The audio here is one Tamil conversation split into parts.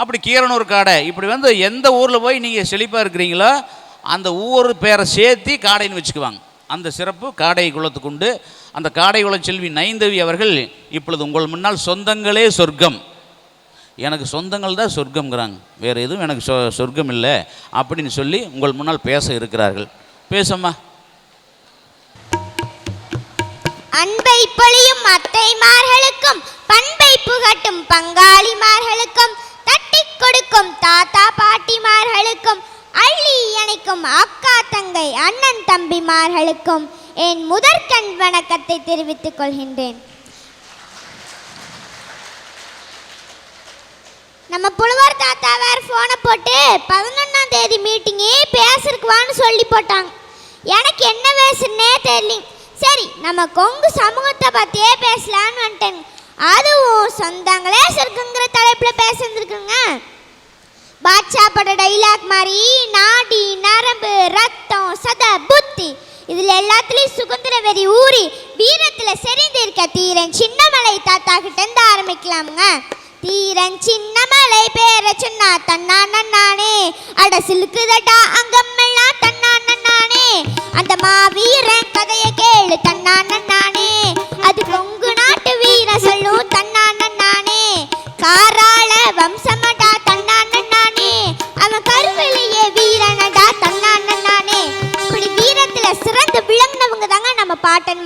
அப்படி கீரனூர் காடை. இப்படி வந்து எந்த ஊரில் போய் நீங்கள் செழிப்பாக இருக்கிறீங்களோ அந்த ஊர் பேரை சேர்த்தி காடைன்னு வச்சுக்குவாங்க. அந்த சிறப்பு காடை குலத்துக்குண்டு அந்த காடை குல செல்வி நைந்தவி அவர்கள் இப்பொழுது உங்கள் முன்னால் சொந்தங்களே சொர்க்கம். எனக்கு சொந்தங்கள் தான் சொர்க்கம்ங்கிறாங்க. வேறு எதுவும் எனக்கு சொ சொர்க்கம் இல்லை. அப்படின்னு சொல்லி உங்கள் முன்னால் பேச இருக்கிறார்கள். பேசம்மா. அன்பை பொழியும் அத்தைமார்களுக்கும் தாத்தா பாட்டிமார்களுக்கும் அள்ளி இணைக்கும் அக்கா தங்கை அண்ணன் தம்பிமார்களுக்கும் என் முதற்கண் வணக்கத்தை தெரிவித்துக் கொள்கின்றேன். நம்ம புலவர் தாத்தா வேற ஃபோனை போட்டு பதினொன்றாம் தேதி மீட்டிங்கே பேசுறக்குவான்னு சொல்லி போட்டாங்க. எனக்கு என்ன பேசுன்னே தெரியல. சரி நம்ம கொங்கு சமூகத்தை பற்றியே பேசலான்னு வந்துட்டேன். அதுவும் சொந்தங்களே சொர்க்கங்கிற தலைப்பில் பேசியிருந்துருக்குங்க பாட்ஷா பட டைலாக் மாதிரி நாடி நரம்பு ரத்தம் சத புத்தி. இதுல எல்லாத்துலயும் சுதந்திர வெறி ஊறி வீரத்துல செறிந்திருக்க தீரன் சின்னமலை தாத்தா கிட்ட இருந்து ஆரம்பிக்கலாமுங்க. தீரன் சின்னமலை பேர சொன்னா தன்னா நன்னானே. அட சிலுக்குதடா அங்கம்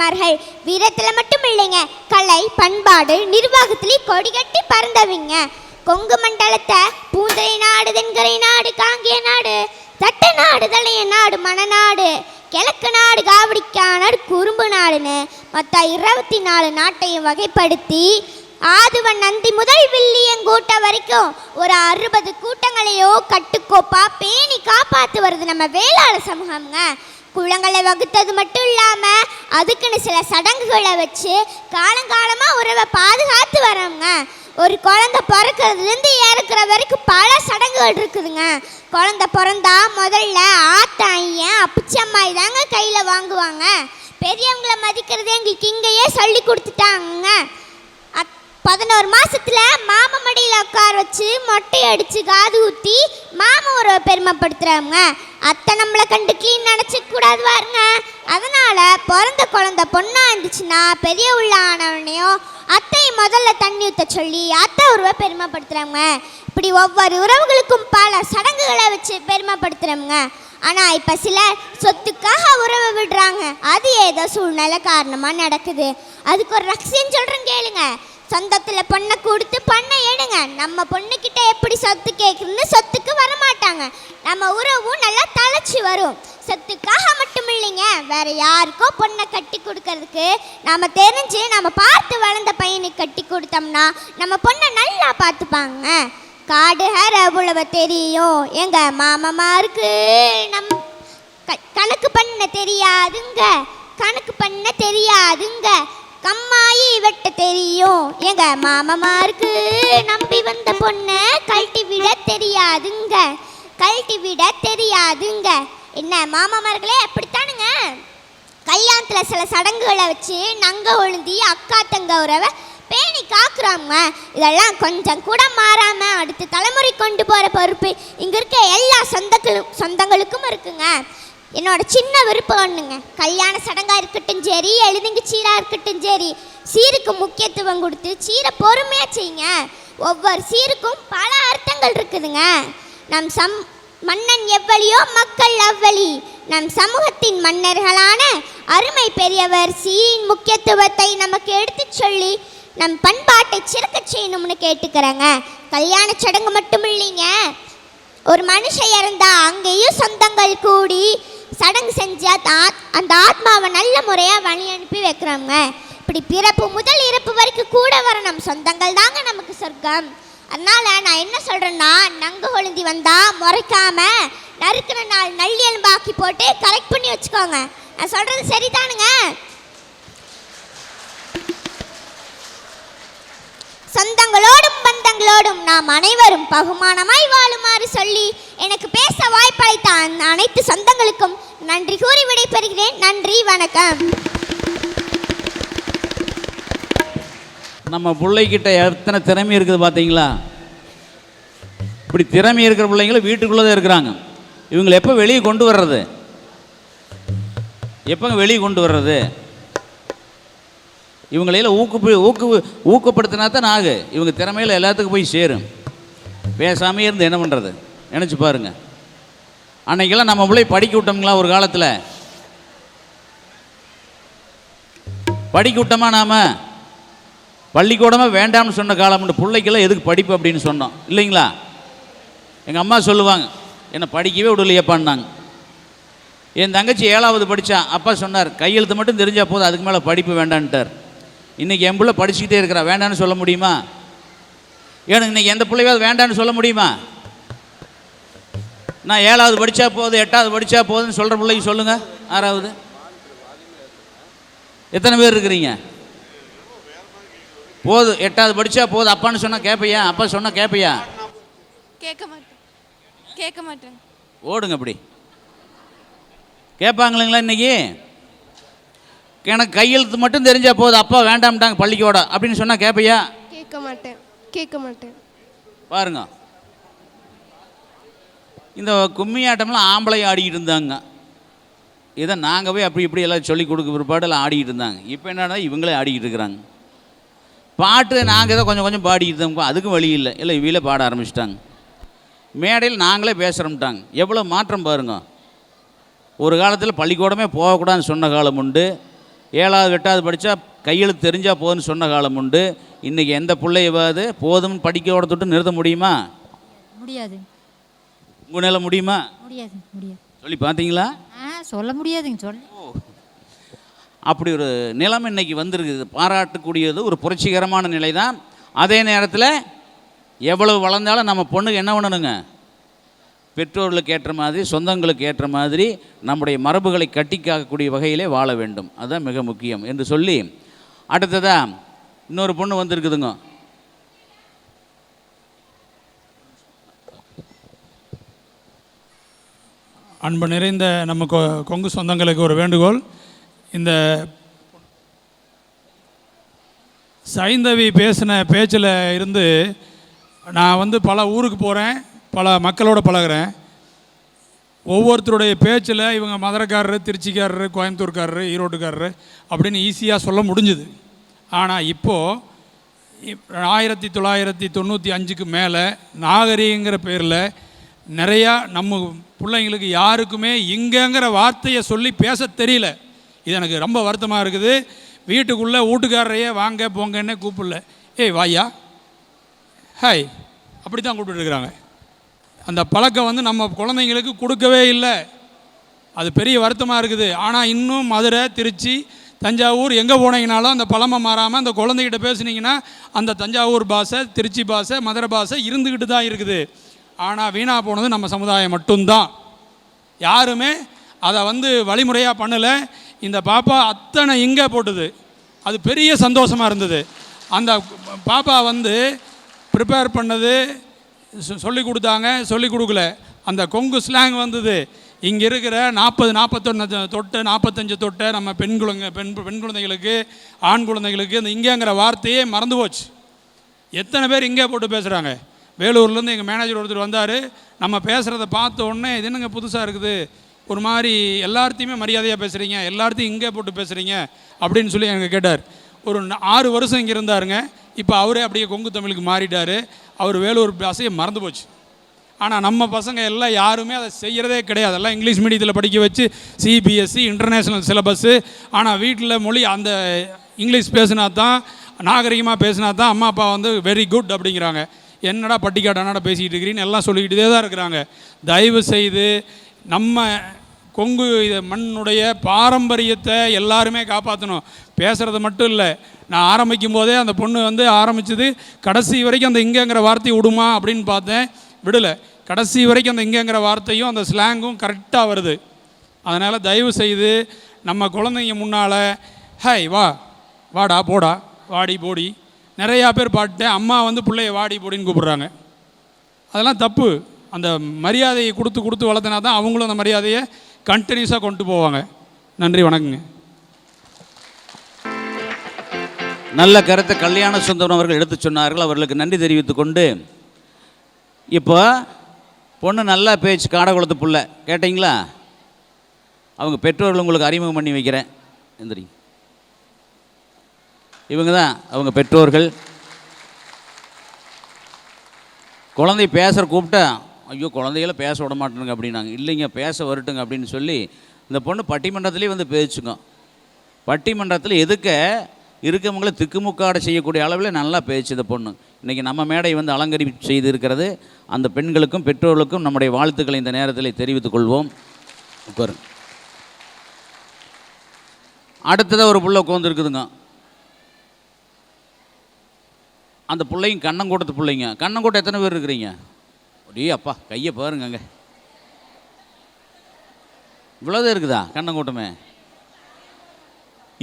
பாட்டன்மார்கள் வீரத்தில் மட்டும் இல்லைங்க. கலை பண்பாடு நிர்வாகத்திலேயும் கொடி கட்டி கொங்கு மண்டலத்தை பூந்தரை நாடு தென்கரை நாடு காங்கிய நாடு தட்ட நாடு தலைய நாடு மணநாடு கிழக்கு நாடு காவடிக்கா நாடு குறும்பு நாடுன்னு மொத்த இருபத்தி நாலு நாட்டையும் வகைப்படுத்தி ஆதுவன் நந்தி முதல் வில்லியங்கூட்ட வரைக்கும் ஒரு அறுபது கூட்டங்களையோ கட்டுக்கோப்பா பேணி காப்பாற்று வருது நம்ம வேளாளர் சமூகம்ங்க. குளங்களை வகுத்தது மட்டும் இல்லாமல் அதுக்குன்னு சில சடங்குகளை வச்சு காலங்காலமாக உறவை பாதுகாத்து வரோங்க ஒரு குழந்த பிறக்கிறதுலேருந்து இறக்குற வரைக்கும் பல சடங்குகள் இருக்குதுங்க. குழந்த பிறந்தா முதல்ல ஆத்தா ஐயன் அப்பிச்சம்மாய் தாங்க கையில் வாங்குவாங்க. பெரியவங்களை மதிக்கிறது எங்களுக்கு இங்கேயே சொல்லி கொடுத்துட்டாங்க பதினோரு மாசத்துல மாமா மடியில் உட்கார வச்சு மொட்டை அடிச்சு காது ஊத்தி மாமா ஒரு பெருமைப்படுத்துறாங்க. அத்தை நம்மளை கண்டு கீழ் நினச்சிக்க கூடாது பாருங்க. அதனால பிறந்த குழந்தை பொண்ணா இருந்துச்சுன்னா பெரிய உள்ள ஆனவனையும் அத்தை முதல்ல தண்ணி ஊற்ற சொல்லி அத்தை உருவ பெருமைப்படுத்துறாங்க. இப்படி ஒவ்வொரு உறவுகளுக்கும் பல சடங்குகளை வச்சு பெருமைப்படுத்துறாங்க. ஆனா இப்ப சிலர் சொத்துக்காக உறவை விடுறாங்க. அது ஏதோ சூழ்நிலை காரணமா நடக்குது. அதுக்கு ஒரு ரகசியம் சொல்றேன் கேளுங்க. சொந்தத்தில் பொண்ணை கொடுத்து பண்ணை எடுங்க. நம்ம பொண்ணுக்கிட்ட எப்படி சொத்து கேட்குதுன்னு சொத்துக்கு வர மாட்டாங்க நம்ம உறவும் நல்லா தழைச்சி வரும். சொத்துக்காக மட்டும் இல்லைங்க வேற யாருக்கோ பொண்ணை கட்டி கொடுக்கறதுக்கு நாம் தெரிஞ்சு நம்ம பார்த்து வளர்ந்த பையனுக்கு கட்டி கொடுத்தோம்னா நம்ம பொண்ணை நல்லா பார்த்துப்பாங்க. காடு ஹர தெரியும். எங்க மாமமாருக்கு நம் க- கணக்கு பண்ண தெரியாதுங்க. கணக்கு பண்ண தெரியாதுங்க. கம்மாயி வெட்ட தெரியும். எங்க மாமமாருக்கு நம்பி வந்த பொண்ணை கழட்டி விட தெரியாதுங்க. கழட்டி விட தெரியாதுங்க. என்ன மாமமார்களே அப்படித்தானுங்க? கல்யாணத்தில் சில சடங்குகளை வச்சு நங்க ஒழுந்தி அக்கா தங்க உறவை பேணி காக்குறாங்க. இதெல்லாம் கொஞ்சம் கூட மாறாம அடுத்த தலைமுறை கொண்டு போற பொறுப்பு இங்க இருக்க எல்லா சொந்தங்களும் சொந்தங்களுக்கும் இருக்குங்க. என்னோட சின்ன விருப்பம் ஒன்றுங்க கல்யாண சடங்காக இருக்கட்டும் சரி எழுதுங்க சீராக இருக்கட்டும் சரி சீருக்கு முக்கியத்துவம் கொடுத்து சீரை பொறுமையாக செய்யுங்க. ஒவ்வொரு சீருக்கும் பல அர்த்தங்கள் இருக்குதுங்க. நம் சம் மன்னன் எவ்வளியோ மக்கள் அவ்வளி. நம் சமூகத்தின் மன்னர்களான அருமை பெரியவர் சீரின் முக்கியத்துவத்தை நமக்கு எடுத்துச் சொல்லி நம் பண்பாட்டை சிறக்க செய்யணும்னு கேட்டுக்கிறேங்க. கல்யாண சடங்கு மட்டும் இல்லைங்க ஒரு மனுஷன் இறந்தா அங்கேயும் சொந்தங்கள் கூடி சடங்கு செஞ்சு அந்த ஆத்- அந்த ஆத்மாவை நல்ல முறையாக வழி அனுப்பி வைக்கிறோங்க. இப்படி பிறப்பு முதல் இறப்பு வரைக்கும் கூட வர நம் சொந்தங்கள் தாங்க நமக்கு சொர்க்கம். அதனால் நான் என்ன சொல்கிறேன்னா நங்கு கொழுந்தி வந்தால் முறைக்காம நறுக்கிற நாள் நல்லியல்பாக்கி போட்டு கரெக்ட் பண்ணி வச்சுக்கோங்க. நான் சொல்கிறது சரிதானுங்க? சொந்தங்களோடும் பந்தங்களோடும் நாம் அனைவரும் பகுமானமாய் வாழுமாறு சொல்லி எனக்கு பேச வாய்ப்பளித்த அந்த அனைத்து சொந்தங்களுக்கும் நன்றி கூறி விடைபெறுகிறேன். நன்றி வணக்கம். நம்ம பிள்ளைகிட்ட எத்தனை திறமை இருக்குது பார்த்தீங்களா இப்படி திறமை இருக்கிற பிள்ளைங்களும் வீட்டுக்குள்ளே தான் இருக்கிறாங்க. இவங்களை எப்போ வெளியே கொண்டு வர்றது? எப்போங்க வெளியே கொண்டு வர்றது? இவங்களையெல்லாம் ஊக்கு ஊக்கு ஊக்கப்படுத்தினா தான் ஆகு. இவங்க திறமையில் எல்லாத்துக்கும் போய் சேரும். பேசாமே இருந்து என்ன பண்ணுறது நினச்சி பாருங்கள் அன்னைக்கெல்லாம் நம்ம பிள்ளை படிக்க விட்டோம்ங்களா ஒரு காலத்தில்? படிக்க விட்டோமா நாம்? பள்ளிக்கூடமாக வேண்டாம்னு சொன்ன காலம் பிள்ளைக்கெல்லாம் எதுக்கு படிப்பு அப்படின்னு சொன்னோம். இல்லைங்களா? எங்கள் அம்மா சொல்லுவாங்க என்னை படிக்கவே விடலையப்பான்னாங்க. என் தங்கச்சி ஏழாவது படித்தா அப்பா சொன்னார் கையெழுத்து மட்டும் தெரிஞ்சால் போதும் அதுக்கு மேலே படிப்பு வேண்டான்ட்டார். இன்றைக்கி என் பிள்ளை படிச்சுக்கிட்டே இருக்கிறா வேண்டான்னு சொல்ல முடியுமா? எனக்கு இன்றைக்கி எந்த பிள்ளையாவது வேண்டான்னு சொல்ல முடியுமா? நான் ஏழாவது படித்தா போதும் எட்டாவது படித்தா போதும்னு சொல்கிற பிள்ளைக்கு சொல்லுங்கள் ஆறாவது. எத்தனை பேர் இருக்கிறீங்க? போதும் எட்டாவது படித்தா போதும். அப்பான்னு சொன்னால் கேட்பையா அப்பா சொன்னால் கேட்பையா கேட்க மாட்டேன். கேட்க மாட்டேன். ஓடுங்க அப்படி. கேட்பாங்களுங்களா இன்னைக்கு? எனக்கு கையெழுத்து மட்டும் தெரிஞ்சா போதும். அப்பா வேண்டாம்ட்டாங்க பள்ளிக்கோட அப்படின்னு சொன்னால் கேட்பையா கேட்க மாட்டேன். கேட்க மாட்டேன். பாருங்க. இந்த கும்மி ஆட்டம்லாம் ஆம்பளை ஆடிக்கிட்டு இருந்தாங்க. இதை நாங்கள் போய் அப்படி இப்படி எல்லாம் சொல்லி கொடுக்க பிற்பாடெல்லாம் ஆடிக்கிட்டு இருந்தாங்க. இப்போ என்னன்னா இவங்களே ஆடிக்கிட்டு இருக்கிறாங்க. பாட்டு நாங்கள் ஏதோ கொஞ்சம் கொஞ்சம் பாடிக்கிட்டு இருந்தோம். அதுக்கும் வழி இல்லை. இல்லை இவங்களே பாட ஆரம்பிச்சிட்டாங்க. மேடையில் நாங்களே பேசுகிறோம்ட்டாங்க எவ்வளோ மாற்றம் பாருங்க. ஒரு காலத்தில் பள்ளிக்கூடமே போகக்கூடாதுன்னு சொன்ன காலம் உண்டு. ஏழாவது எட்டாவது படித்தா கையெழுத்து தெரிஞ்சால் போதும்னு சொன்ன காலம் உண்டு. இன்றைக்கி எந்த பிள்ளையவாது போதும்னு படிக்க தொட்டு நிறுத்த முடியுமா? முடியாது. உங்கள் நிலை முடியுமா? முடியாது முடியாது. சொல்லி பார்த்தீங்களா? ஆ சொல்ல முடியாதுங்க சொல்ல. அப்படி ஒரு நிலைமை இன்னைக்கு வந்திருக்குது. பாராட்டக்கூடியது ஒரு புரட்சிகரமான நிலை தான் அதே நேரத்தில் எவ்வளவு வளர்ந்தாலும் நம்ம பொண்ணுக்கு என்ன பண்ணணுங்க? பெற்றோர்களுக்கு ஏற்ற மாதிரி சொந்தங்களுக்கு ஏற்ற மாதிரி நம்முடைய மரபுகளை கட்டி காக்கக்கூடிய வகையிலே வாழ வேண்டும். அதுதான் மிக முக்கியம் என்று சொல்லி அடுத்ததா இன்னொரு பொண்ணு வந்திருக்குதுங்க. அன்பு நிறைந்த நம்ம கொ- கொங்கு சொந்தங்களுக்கு ஒரு வேண்டுகோள். இந்த சைந்தவி பேசின பேச்சில் இருந்து நான் வந்து பல ஊருக்கு போகிறேன் பல மக்களோட பழகுறேன். ஒவ்வொருத்தருடைய பேச்சில் இவங்க மதுரைக்காரரு திருச்சிக்காரரு கோயம்புத்தூர்காரரு ஈரோட்டுக்காரரு அப்படின்னு ஈஸியாக சொல்ல முடிஞ்சுது. ஆனால் இப்போது இப்- ஆயிரத்தி தொள்ளாயிரத்தி தொண்ணூற்றி அஞ்சுக்கு மேலே நாகரிகங்கிற பேரில் நிறையா நம்ம பிள்ளைங்களுக்கு யாருக்குமே இங்கேங்கிற வார்த்தையை சொல்லி பேச தெரியல. இது எனக்கு ரொம்ப வருத்தமாக இருக்குது. வீட்டுக்குள்ளே வீட்டுக்காரரையே வாங்க போங்கன்னே கூப்பிடல. ஏய் வாயா ஹாய். அப்படி தான் கூப்பிட்டுருக்குறாங்க அந்த பழக்கம் வந்து நம்ம குழந்தைங்களுக்கு கொடுக்கவே இல்லை. அது பெரிய வருத்தமாக இருக்குது. ஆனால் இன்னும் மதுரை திருச்சி தஞ்சாவூர் எங்கே போனீங்கனாலும் அந்த பழமை மாறாமல் அந்த குழந்தைகிட்ட பேசுனீங்கன்னா அந்த தஞ்சாவூர் பாஷை திருச்சி பாஷை மதுரை பாஷை இருந்துக்கிட்டு தான் இருக்குது. ஆனால் வீணாக போனது நம்ம சமுதாயம் மட்டும்தான். யாருமே அதை வந்து வழிமுறையாக பண்ணலை. இந்த பாப்பா அத்தனை இங்கே போட்டுது. அது பெரிய சந்தோஷமாக இருந்தது. அந்த பாப்பா வந்து ப்ரிப்பேர் பண்ணது சொ- சொல்லி கொடுத்தாங்க சொல்லி கொடுக்கல. அந்த கொங்கு ஸ்லாங் வந்தது. இங்கே இருக்கிற நாற்பது நாற்பத்தொன்று தொட்டு நாற்பத்தஞ்சு தொட்டை நம்ம பெண் குழந்தை பெண் பெண் குழந்தைகளுக்கு ஆண் குழந்தைகளுக்கு இந்த இங்கேங்கிற வார்த்தையே மறந்து போச்சு. எத்தனை பேர் இங்கே போட்டு பேசுகிறாங்க வேலூர்லேருந்து எங்கள் மேனேஜர் ஒருத்தர் வந்தார். நம்ம பேசுகிறத பார்த்த உடனே இது என்னங்க புதுசாக இருக்குது? ஒரு மாதிரி எல்லார்த்தையுமே மரியாதையாக பேசுகிறீங்க எல்லார்த்தையும் இங்கே போட்டு பேசுகிறீங்க அப்படின்னு சொல்லி எனக்கு கேட்டார். ஒரு ஆறு வருஷம் இங்கே இருந்தாருங்க. இப்போ அவரே அப்படியே கொங்கு தமிழுக்கு மாறிட்டார். அவர் வேலூர் பாஷையை மறந்து போச்சு. ஆனால் நம்ம பசங்க எல்லாம் யாருமே அதை செய்கிறதே கிடையாது. எல்லாம் இங்கிலீஷ் மீடியத்தில் படிக்க வச்சு சிபிஎஸ்சி இன்டர்நேஷ்னல் சிலபஸ்ஸு ஆனால் வீட்டில் மொழி அந்த இங்கிலீஷ் பேசினா தான் நாகரிகமாக பேசினா தான் அம்மா அப்பா வந்து வெரி குட் அப்படிங்கிறாங்க. என்னடா பட்டிக்காட்டானடா பேசிக்கிட்டு இருக்கிறீன்னு எல்லாம் சொல்லிக்கிட்டே தான் இருக்கிறாங்க. தயவு செய்து நம்ம கொங்கு இது மண்ணுடைய பாரம்பரியத்தை எல்லாருமே காப்பாற்றணும் பேசுகிறது மட்டும் இல்லை நான் ஆரம்பிக்கும் போதே அந்த பொண்ணு வந்து ஆரம்பிச்சது கடைசி வரைக்கும் அந்த இங்கேங்கிற வார்த்தையை விடுமா அப்படின்னு பார்த்தேன் விடலை. கடைசி வரைக்கும் அந்த இங்கேங்கிற வார்த்தையும் அந்த ஸ்லாங்கும் கரெக்டாக வருது. அதனால் தயவு செய்து நம்ம குழந்தைங்க முன்னால் ஹாய் வா வாடா போடா வாடி போடி. நிறையா பேர் பாட்டு அம்மா வந்து பிள்ளைய வாடி போடின்னு கூப்பிட்றாங்க. அதெல்லாம் தப்பு. அந்த மரியாதையை கொடுத்து கொடுத்து வளர்த்தினா தான் அவங்களும் அந்த மரியாதையை கண்டினியூஸாக கொண்டு போவாங்க. நன்றி வணக்கங்க. நல்ல கருத்தை கல்யாண சுந்தரம் அவர்கள் எடுத்து சொன்னார்கள். அவர்களுக்கு நன்றி தெரிவித்து கொண்டு இப்போ பொண்ணு நல்லா பேச்சு காடை குளத்து புள்ள கேட்டிங்களா? அவங்க பெற்றோர்கள் உங்களுக்கு அறிமுகம் பண்ணி வைக்கிறேன். எந்திரிங்க. இவங்க தான் அவங்க பெற்றோர்கள். குழந்தை பேசுகிற கூப்பிட்டா ஐயோ குழந்தைகள பேச விட மாட்டேனுங்க அப்படின்னாங்க. இல்லைங்க பேச வரட்டுங்க அப்படின்னு சொல்லி இந்த பொண்ணு பட்டிமன்றத்துலேயே வந்து பேச்சுங்க பட்டிமன்றத்தில் எதுக்க? இருக்கவங்கள திக்குமுக்காட செய்யக்கூடிய அளவில் நல்லா பேச்சு இந்த பொண்ணு. இன்றைக்கி நம்ம மேடை வந்து அலங்கரி செய்து இருக்கிறது அந்த பெண்களுக்கும் பெற்றோர்களுக்கும் நம்முடைய வாழ்த்துக்களை இந்த நேரத்தில் தெரிவித்துக் கொள்வோம். உட்காருங்க. அடுத்ததாக ஒரு புள்ள உட்காந்துருக்குதுங்க அந்த பிள்ளைங்க கண்ணங்கூட்டத்து பிள்ளைங்க. கண்ணங்கூட்டம் எத்தனை பேர் இருக்கிறீங்க? ஒரே அப்பா கையை பாருங்க அங்கே இவ்வளோதான் இருக்குதா கண்ணங்கூட்டமே?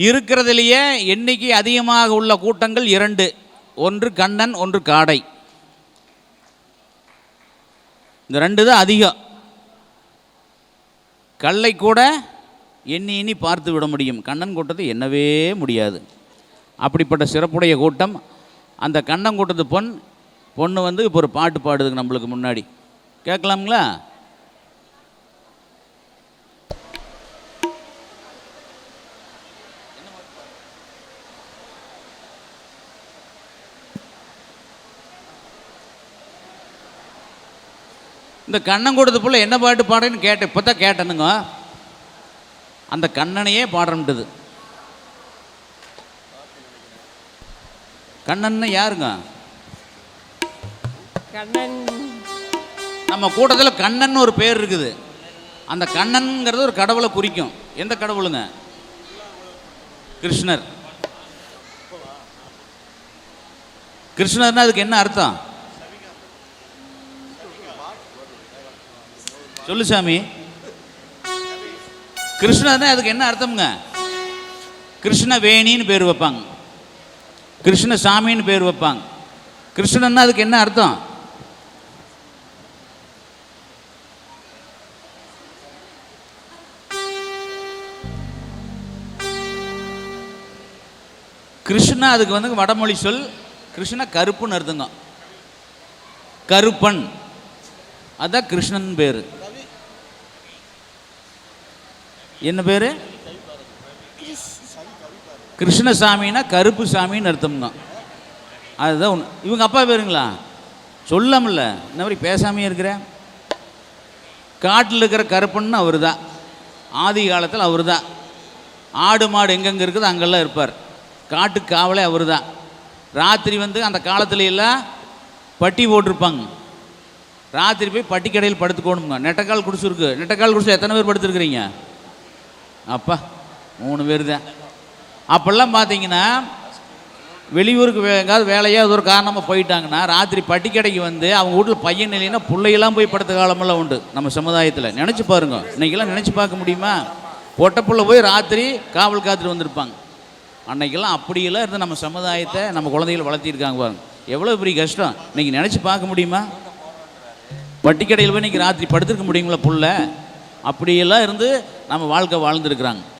இருக்கிறதுலையே எண்ணிக்கை அதிகமாக உள்ள கூட்டங்கள் இரண்டு. ஒன்று கண்ணன் ஒன்று காடை. இந்த ரெண்டு தான் அதிகம். கல்லை கூட எண்ணி எண்ணி பார்த்து விட முடியும். கண்ணன் கூட்டத்தை எண்ணவே முடியாது. அப்படிப்பட்ட சிறப்புடைய கூட்டம் அந்த கண்ணன் கூட்டத்து பொண்ணு வந்து இப்போ ஒரு பாட்டு பாடுதுங்க நம்மளுக்கு முன்னாடி. கேட்கலாங்களா இந்த கண்ணன் கொடுத்த புள்ள என்ன பாட்டு பாடுன்னு கேட்டேன் இப்போ தான் கேட்டேனுங்க. அந்த கண்ணனையே பாடுறம்ட்டுது கண்ணன்னு யாருங்க? கண்ணன். நம்ம கூட்டத்தில் கண்ணன் ஒரு பேர் இருக்குது. அந்த கண்ணன்ங்கிறது ஒரு கடவுளை குறிக்கும். எந்த கடவுளுங்க? கிருஷ்ணர். கிருஷ்ணர்னா அதுக்கு என்ன அர்த்தம்? சொல்லு சாமி. கிருஷ்ணர்னா அதுக்கு என்ன அர்த்தம்ங்க? கிருஷ்ணவேணின்னு பேர் வைப்பாங்க. கிருஷ்ணசாமின்னு பேர் வைப்பாங்க. கிருஷ்ணன்னா அதுக்கு என்ன அர்த்தம்? கிருஷ்ணா அதுக்கு வந்து வடமொழி சொல் கிருஷ்ண கருப்புன்னு அர்த்தங்க கருப்பன். அதான் கிருஷ்ணன் பேர். என்ன பேர்? கிருஷ்ணசாமின்னா கருப்பு சாமின்னு அர்த்தம்ங்க அதுதான் ஒன்று இவங்க அப்பா பேருங்களா? சொல்லாமல்ல. இந்த மாதிரி பேசாமையே இருக்கிறேன் காட்டில் இருக்கிற கருப்புன்னு அவர் தான் ஆதி காலத்தில் அவர் தான் ஆடு மாடு எங்கெங்கே இருக்குதோ அங்கெல்லாம் இருப்பார். காட்டு காவலே அவர் தான் ராத்திரி வந்து அந்த காலத்துல எல்லாம் பட்டி போட்டிருப்பாங்க. ராத்திரி போய் பட்டி கடையில் படுத்துக்கோணுங்க. நெட்டக்கால் குடிச்சிருக்கு. நெட்டக்கால் குடிச்சு எத்தனை பேர் படுத்துருக்குறீங்க? அப்பா மூணு பேர் தான். அப்போல்லாம் பார்த்தீங்கன்னா வெளியூருக்கு எங்காவது வேலையாக அது ஒரு காரணமாக போயிட்டாங்கன்னா ராத்திரி பட்டிக்கடைக்கு வந்து அவங்க வீட்டில் பையன் இல்லைன்னா பிள்ளையெல்லாம் போய் படுத்த காலமெல்லாம் உண்டு நம்ம சமுதாயத்தில். நினச்சி பாருங்க. இன்றைக்கெல்லாம் நினச்சி பார்க்க முடியுமா? பொட்டப்புள்ள போய் ராத்திரி காவல் காத்துட்டு வந்திருப்பாங்க. அன்னைக்கெல்லாம் அப்படியெல்லாம் இருந்து நம்ம சமுதாயத்தை நம்ம குழந்தைகள் வளர்த்திருக்காங்க பாருங்க. எவ்வளோ பெரிய கஷ்டம். இன்னைக்கு நினச்சி பார்க்க முடியுமா? பட்டிக்கடையில் போய் இன்றைக்கி ராத்திரி படுத்திருக்க முடியுங்களா புள்ள? அப்படியெல்லாம் இருந்து நம்ம வாழ்க்கை வாழ்ந்துருக்குறாங்க.